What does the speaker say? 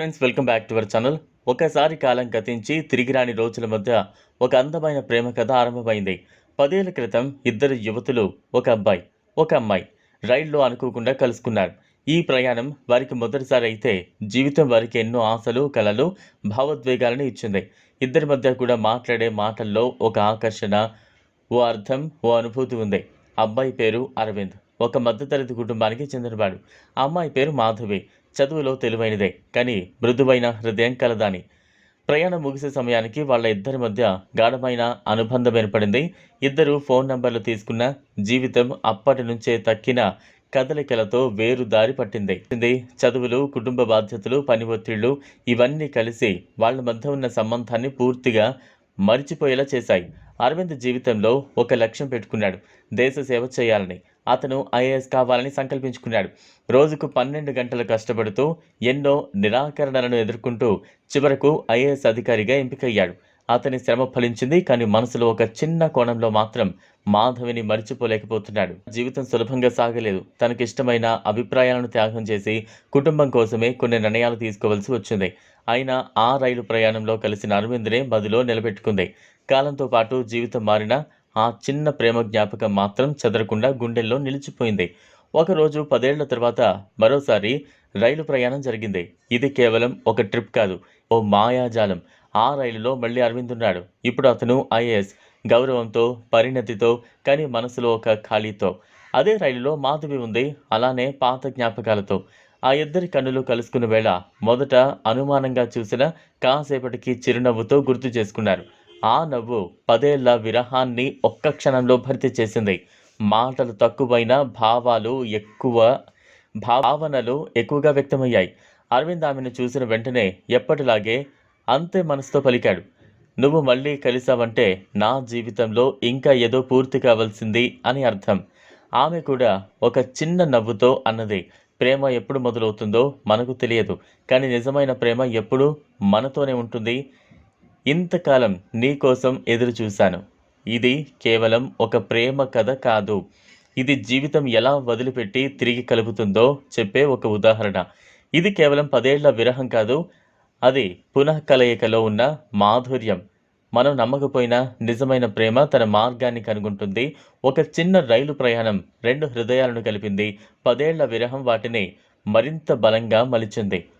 Friends welcome back to our channel ఒకసారి కాలం గతించి తిరిగి రాని రోజుల మధ్య ఒక అందమైన ప్రేమ కథ ఆరంభమైంది. పదేళ్ళ క్రితం ఇద్దరు యువతులు ఒక అబ్బాయి ఒక అమ్మాయి రైల్లో అనుకోకుండా కలుసుకున్నారు. ఈ ప్రయాణం వారికి మొదటిసారి అయితే జీవితం వారికి ఎన్నో ఆశలు కలలు భావోద్వేగాలను ఇచ్చింది. ఇద్దరి మధ్య కూడా మాట్లాడే మాటల్లో ఒక ఆకర్షణ ఓ అర్థం ఓ అనుభూతి ఉంది. అబ్బాయి పేరు అరవింద్. ఒక మధ్యతరగతి కుటుంబానికి చెందినవాడు. అమ్మాయి పేరు మాధవి. చదువులో తెలివైనదే కానీ మృదువైన హృదయం కలదాని. ప్రయాణం ముగిసే సమయానికి వాళ్ళ ఇద్దరి మధ్య గాఢమైన అనుబంధం ఏర్పడింది. ఇద్దరు ఫోన్ నంబర్లు తీసుకున్న జీవితం అప్పటి నుంచే తక్కిన కదలికలతో వేరు దారి పట్టింది. చదువులు కుటుంబ బాధ్యతలు పని ఒత్తిళ్ళు ఇవన్నీ కలిసి వాళ్ళ మధ్య ఉన్న సంబంధాన్ని పూర్తిగా మరిచిపోయేలా చేశాయి. అరవింద్ జీవితంలో ఒక లక్ష్యం పెట్టుకున్నాడు. దేశ సేవ చేయాలని. అతను ఐఏఎస్ కావాలని సంకల్పించుకున్నాడు. రోజుకు పన్నెండు గంటలు కష్టపడుతూ ఎన్నో నిరాకరణలను ఎదుర్కొంటూ చివరకు ఐఏఎస్ అధికారిగా ఎంపికయ్యాడు. అతని శ్రమ ఫలించింది కానీ మనసులో ఒక చిన్న కోణంలో మాత్రం మాధవిని మరిచిపోలేకపోతున్నాడు. జీవితం సులభంగా సాగలేదు. తనకిష్టమైన అభిప్రాయాలను త్యాగం చేసి కుటుంబం కోసమే కొన్ని నిర్ణయాలు తీసుకోవాల్సి వచ్చింది. అయినా ఆ రైలు ప్రయాణంలో కలిసిన అరవింద్నే బదిలో నిలబెట్టుకుంది. కాలంతో పాటు జీవితం మారిన ఆ చిన్న ప్రేమ జ్ఞాపకం మాత్రం చెదరకుండా గుండెల్లో నిలిచిపోయింది. ఒకరోజు పదేళ్ళ తర్వాత మరోసారి రైలు ప్రయాణం జరిగింది. ఇది కేవలం ఒక ట్రిప్ కాదు ఓ మాయాజాలం. ఆ రైలులో మళ్ళీ అరవింద్ ఉన్నాడు. ఇప్పుడు అతను ఐఏఎస్. గౌరవంతో పరిణతితో కానీ మనసులో ఒక ఖాళీతో. అదే రైలులో మాధవి ఉంది. అలానే పాత జ్ఞాపకాలతో. ఆ ఇద్దరి కన్నులు కలుసుకున్న వేళ మొదట అనుమానంగా చూసిన కాసేపటికి చిరునవ్వుతో గుర్తు చేసుకున్నారు. ఆ నవ్వు పదేళ్ళ విరహాన్ని ఒక్క క్షణంలో భర్తీ చేసింది. మాటలు తక్కువైన భావాలు ఎక్కువ భావనలు ఎక్కువగా వ్యక్తమయ్యాయి. అరవింద్ ఆమెను చూసిన వెంటనే ఎప్పటిలాగే అంతే మనసుతో పలికాడు. నువ్వు మళ్ళీ కలిసావంటే నా జీవితంలో ఇంకా ఏదో పూర్తి కావాల్సింది అని అర్థం. ఆమె కూడా ఒక చిన్న నవ్వుతో అన్నది. ప్రేమ ఎప్పుడు మొదలవుతుందో మనకు తెలియదు. కానీ నిజమైన ప్రేమ ఎప్పుడు మనతోనే ఉంటుంది. ఇంతకాలం నీ కోసం ఇది కేవలం ఒక ప్రేమ కథ కాదు. ఇది జీవితం ఎలా వదిలిపెట్టి తిరిగి కలుపుతుందో చెప్పే ఒక ఉదాహరణ. ఇది కేవలం పదేళ్ళ విరహం కాదు అది పునః కలయికలో ఉన్న మాధుర్యం. మనం నమ్మకపోయినా నిజమైన ప్రేమ తన మార్గాన్ని కనుగొంటుంది. ఒక చిన్న రైలు ప్రయాణం రెండు హృదయాలను కలిపింది. పదేళ్ళ విరహం వాటిని మరింత బలంగా మలిచింది.